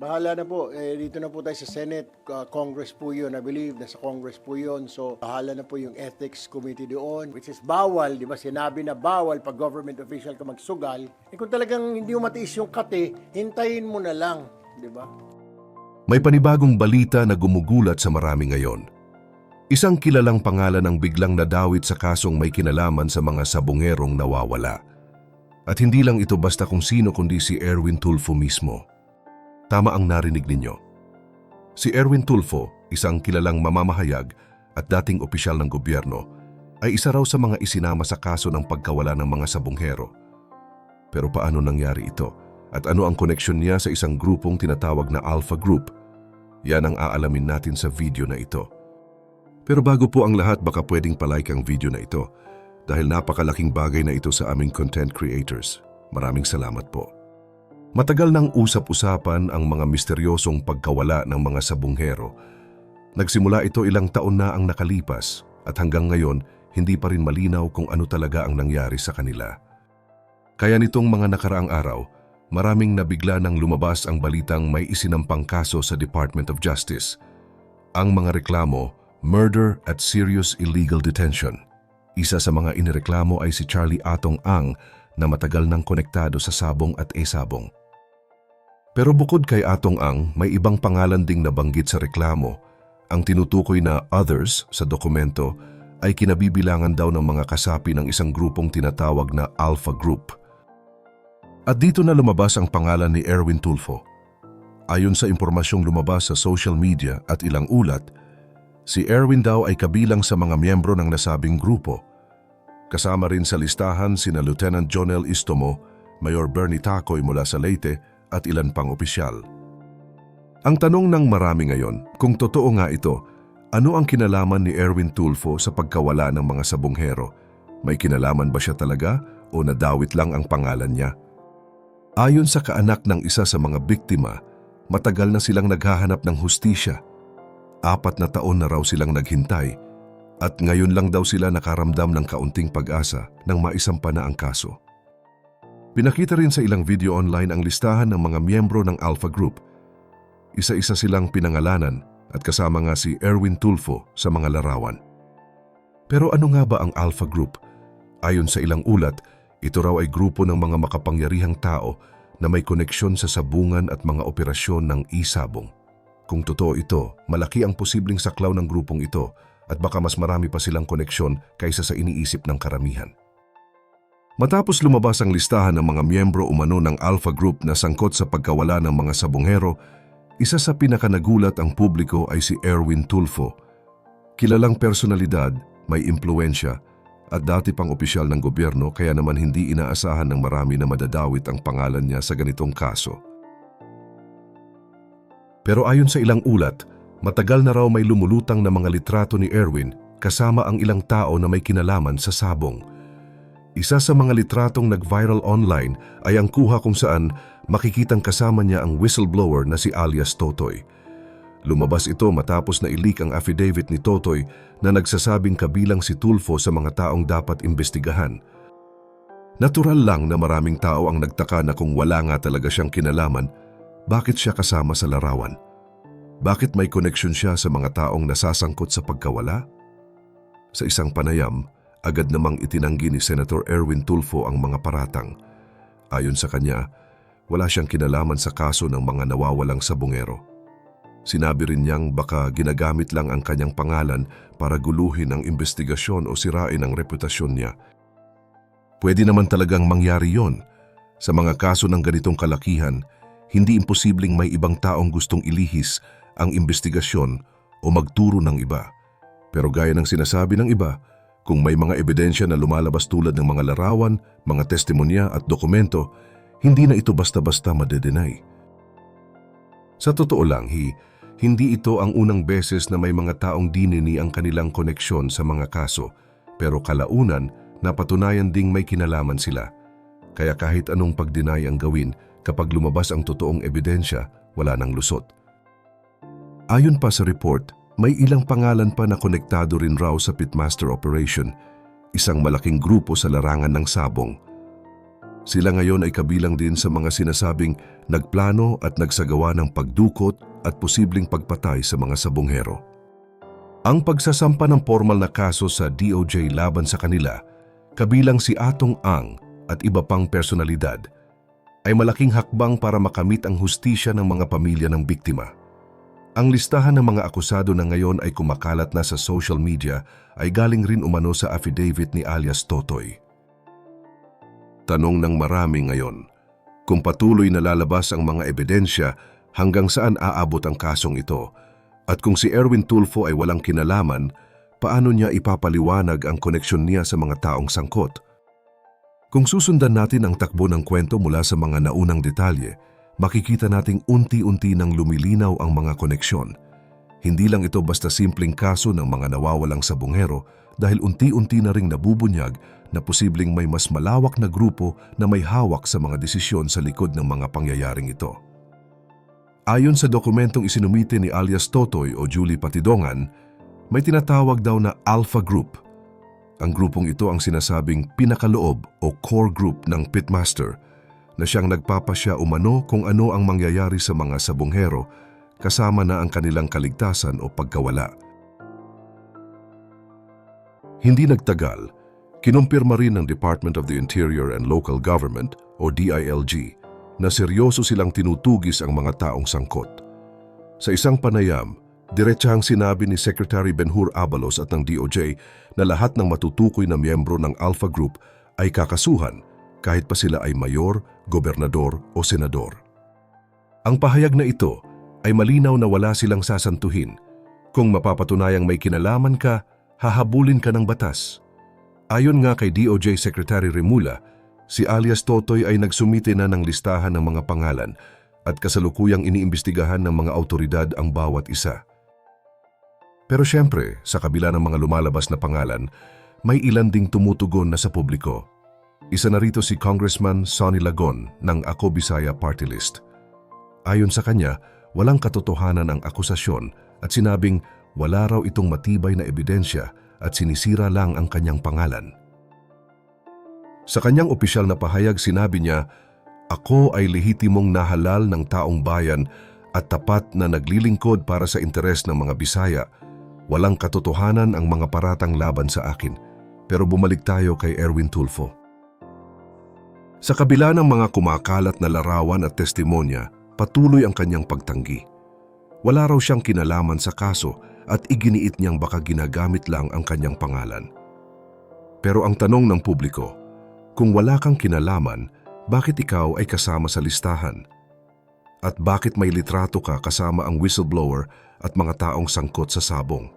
Bahala na po. Eh, dito na po tayo sa Senate. Uh, Congress po yun. I believe nasa Congress po yun. So, bahala na po yung Ethics Committee doon. Which is bawal, di ba? Sinabi na bawal pag government official ka magsugal. Eh kung talagang hindi mo matiis yung kate, hintayin mo na lang. Di ba? May panibagong balita na gumugulat sa marami ngayon. Isang kilalang pangalan ang biglang nadawit sa kasong may kinalaman sa mga sabungerong nawawala. At hindi lang ito basta kung sino kundi si Erwin Tulfo mismo. Tama ang narinig ninyo. Si Erwin Tulfo, isang kilalang mamamahayag at dating opisyal ng gobyerno, ay isa raw sa mga isinama sa kaso ng pagkawala ng mga sabunghero. Pero paano nangyari ito? At ano ang koneksyon niya sa isang grupong tinatawag na Alpha Group? Yan ang aalamin natin sa video na ito. Pero bago po ang lahat, baka pwedeng palike ang video na ito dahil napakalaking bagay na ito sa aming content creators. Maraming salamat po. Matagal nang usap-usapan ang mga misteryosong pagkawala ng mga sabunghero. Nagsimula ito ilang taon na ang nakalipas at hanggang ngayon hindi pa rin malinaw kung ano talaga ang nangyari sa kanila. Kaya nitong mga nakaraang araw, maraming nabigla nang lumabas ang balitang may isinampang kaso sa Department of Justice. Ang mga reklamo, murder at serious illegal detention. Isa sa mga inireklamo ay si Charlie Atong Ang na matagal nang konektado sa Sabong at E-Sabong. Pero bukod kay Atong Ang, may ibang pangalan ding nabanggit sa reklamo. Ang tinutukoy na others sa dokumento ay kinabibilangan daw ng mga kasapi ng isang grupong tinatawag na Alpha Group. At dito na lumabas ang pangalan ni Erwin Tulfo. Ayon sa impormasyong lumabas sa social media at ilang ulat, si Erwin daw ay kabilang sa mga miyembro ng nasabing grupo. Kasama rin sa listahan sina Lieutenant Jonel Istomo, Mayor Bernie Tacoy mula sa Leyte at ilan pang opisyal. Ang tanong ng marami ngayon, kung totoo nga ito, ano ang kinalaman ni Erwin Tulfo sa pagkawala ng mga sabonghero? May kinalaman ba siya talaga o nadawit lang ang pangalan niya? Ayon sa kaanak ng isa sa mga biktima, matagal na silang naghahanap ng hustisya. Apat na taon na raw silang naghintay at ngayon lang daw sila nakaramdam ng kaunting pag-asa nang maisampa na ang kaso. Pinakita rin sa ilang video online ang listahan ng mga miyembro ng Alpha Group. Isa-isa silang pinangalanan at kasama nga si Erwin Tulfo sa mga larawan. Pero ano nga ba ang Alpha Group? Ayon sa ilang ulat, ito raw ay grupo ng mga makapangyarihang tao na may koneksyon sa sabungan at mga operasyon ng isabong. Kung totoo ito, malaki ang posibleng saklaw ng grupong ito at baka mas marami pa silang koneksyon kaysa sa iniisip ng karamihan. Matapos lumabas ang listahan ng mga miyembro umano ng Alpha Group na sangkot sa pagkawala ng mga sabonghero, isa sa pinakanagulat ang publiko ay si Erwin Tulfo. Kilalang personalidad, may impluensya, at dati pang opisyal ng gobyerno kaya naman hindi inaasahan ng marami na madadawit ang pangalan niya sa ganitong kaso. Pero ayon sa ilang ulat, matagal na raw may lumulutang na mga litrato ni Erwin kasama ang ilang tao na may kinalaman sa sabong. Isa sa mga litratong nag-viral online ay ang kuha kung saan makikitang kasama niya ang whistleblower na si alias Totoy. Lumabas ito matapos na ilik ang affidavit ni Totoy na nagsasabing kabilang si Tulfo sa mga taong dapat imbestigahan. Natural lang na maraming tao ang nagtaka na kung wala nga talaga siyang kinalaman, bakit siya kasama sa larawan? Bakit may koneksyon siya sa mga taong nasasangkot sa pagkawala? Sa isang panayam, agad namang itinanggi ni Senator Erwin Tulfo ang mga paratang. Ayon sa kanya, wala siyang kinalaman sa kaso ng mga nawawalang sabungero. Sinabi rin niyang baka ginagamit lang ang kanyang pangalan para guluhin ang investigasyon o sirain ang reputasyon niya. Pwede naman talagang mangyari yon. Sa mga kaso ng ganitong kalakihan, hindi imposibleng may ibang taong gustong ilihis ang investigasyon o magturo ng iba. Pero gaya ng sinasabi ng iba, kung may mga ebidensya na lumalabas tulad ng mga larawan, mga testimonya at dokumento, hindi na ito basta-basta madedenay. Sa totoo lang, hi, hindi ito ang unang beses na may mga taong dinini ang kanilang koneksyon sa mga kaso, pero kalaunan, napatunayan ding may kinalaman sila. Kaya kahit anong pagdinay ang gawin, kapag lumabas ang totoong ebidensya, wala nang lusot. Ayon pa sa report, may ilang pangalan pa na konektado rin raw sa Pitmaster Operation, isang malaking grupo sa larangan ng sabong. Sila ngayon ay kabilang din sa mga sinasabing nagplano at nagsagawa ng pagdukot at posibleng pagpatay sa mga sabonghero. Ang pagsasampa ng formal na kaso sa DOJ laban sa kanila, kabilang si Atong Ang at iba pang personalidad, ay malaking hakbang para makamit ang hustisya ng mga pamilya ng biktima. Ang listahan ng mga akusado na ngayon ay kumakalat na sa social media ay galing rin umano sa affidavit ni alias Totoy. Tanong ng marami ngayon, kung patuloy na lalabas ang mga ebidensya hanggang saan aabot ang kasong ito at kung si Erwin Tulfo ay walang kinalaman, paano niya ipapaliwanag ang koneksyon niya sa mga taong sangkot? Kung susundan natin ang takbo ng kwento mula sa mga naunang detalye, makikita nating unti-unti nang lumilinaw ang mga koneksyon. Hindi lang ito basta simpleng kaso ng mga nawawalang sabongero dahil unti-unti na ring nabubunyag na posibleng may mas malawak na grupo na may hawak sa mga desisyon sa likod ng mga pangyayaring ito. Ayon sa dokumentong isinumite ni alias Totoy o Julie Patidongan, may tinatawag daw na Alpha Group. Ang grupong ito ang sinasabing pinakaloob o core group ng Pitmaster na siyang nagpapasya umano kung ano ang mangyayari sa mga sabonghero kasama na ang kanilang kaligtasan o pagkawala. Hindi nagtagal, kinumpirma rin ng Department of the Interior and Local Government o DILG na seryoso silang tinutugis ang mga taong sangkot. Sa isang panayam, diretsahang sinabi ni Secretary Benhur Abalos at ng DOJ na lahat ng matutukoy na miyembro ng Alpha Group ay kakasuhan kahit pa sila ay mayor, gobernador o senador. Ang pahayag na ito ay malinaw na wala silang sasantuhin. Kung mapapatunayang may kinalaman ka, hahabulin ka ng batas. Ayon nga kay DOJ Secretary Remula, si alias Totoy ay nagsumite na ng listahan ng mga pangalan at kasalukuyang iniimbestigahan ng mga autoridad ang bawat isa. Pero siyempre, sa kabila ng mga lumalabas na pangalan, may ilan ding tumutugon na sa publiko. Isa na rito si Congressman Sonny Lagon ng Ako Bisaya Party List. Ayon sa kanya, walang katotohanan ang akusasyon at sinabing wala raw itong matibay na ebidensya at sinisira lang ang kanyang pangalan. Sa kanyang opisyal na pahayag sinabi niya, Ako ay lehitimong nahalal ng taong bayan at tapat na naglilingkod para sa interes ng mga Bisaya. Walang katotohanan ang mga paratang laban sa akin. Pero bumalik tayo kay Erwin Tulfo. Sa kabila ng mga kumakalat na larawan at testimonya, patuloy ang kanyang pagtanggi. Wala raw siyang kinalaman sa kaso at iginiit niyang baka ginagamit lang ang kanyang pangalan. Pero ang tanong ng publiko, kung wala kang kinalaman, bakit ikaw ay kasama sa listahan? At bakit may litrato ka kasama ang whistleblower at mga taong sangkot sa sabong?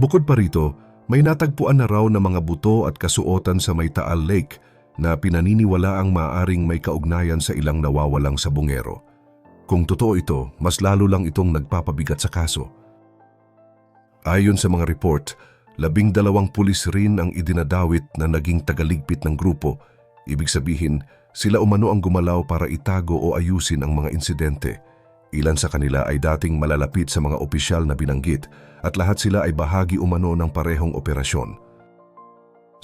Bukod pa rito, may natagpuan na raw na mga buto at kasuotan sa may Taal Lake na pinaniniwala ang maaring may kaugnayan sa ilang nawawalang sabongero. Kung totoo ito, mas lalo lang itong nagpapabigat sa kaso. Ayon sa mga report, labing dalawang pulis rin ang idinadawit na naging tagaligpit ng grupo. Ibig sabihin, sila umano ang gumalaw para itago o ayusin ang mga insidente. Ilan sa kanila ay dating malalapit sa mga opisyal na binanggit at lahat sila ay bahagi umano ng parehong operasyon.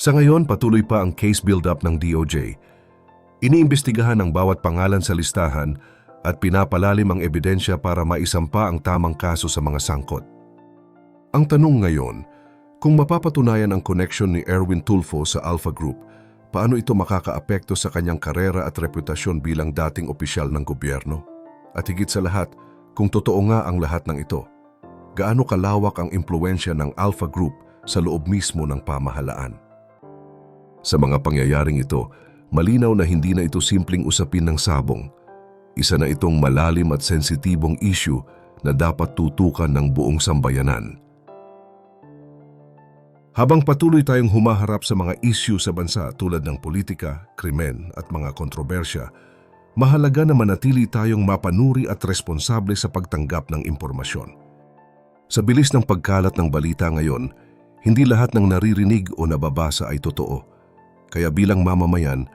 Sa ngayon, patuloy pa ang case build-up ng DOJ. Iniimbestigahan ang bawat pangalan sa listahan at pinapalalim ang ebidensya para maisampa ang tamang kaso sa mga sangkot. Ang tanong ngayon, kung mapapatunayan ang connection ni Erwin Tulfo sa Alpha Group, paano ito makakaapekto sa kanyang karera at reputasyon bilang dating opisyal ng gobyerno? At higit sa lahat, kung totoo nga ang lahat ng ito, gaano kalawak ang impluensya ng Alpha Group sa loob mismo ng pamahalaan? Sa mga pangyayaring ito, malinaw na hindi na ito simpleng usapin ng sabong. Isa na itong malalim at sensitibong issue na dapat tutukan ng buong sambayanan. Habang patuloy tayong humaharap sa mga issue sa bansa tulad ng politika, krimen at mga kontrobersya, mahalaga na manatili tayong mapanuri at responsable sa pagtanggap ng impormasyon. Sa bilis ng pagkalat ng balita ngayon, hindi lahat ng naririnig o nababasa ay totoo. Kaya bilang mamamayan,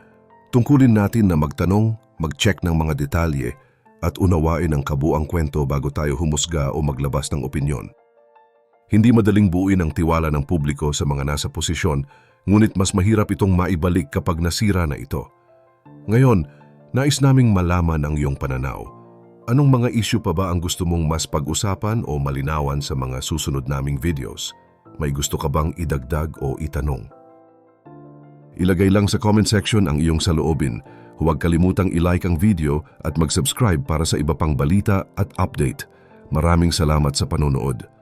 tungkulin natin na magtanong, mag-check ng mga detalye at unawain ang kabuang kwento bago tayo humusga o maglabas ng opinyon. Hindi madaling buuin ang tiwala ng publiko sa mga nasa posisyon, ngunit mas mahirap itong maibalik kapag nasira na ito. Ngayon, nais naming malaman ang iyong pananaw. Anong mga issue pa ba ang gusto mong mas pag-usapan o malinawan sa mga susunod naming videos? May gusto ka bang idagdag o itanong? Ilagay lang sa comment section ang iyong saloobin. Huwag kalimutang i-like ang video at mag-subscribe para sa iba pang balita at update. Maraming salamat sa panonood.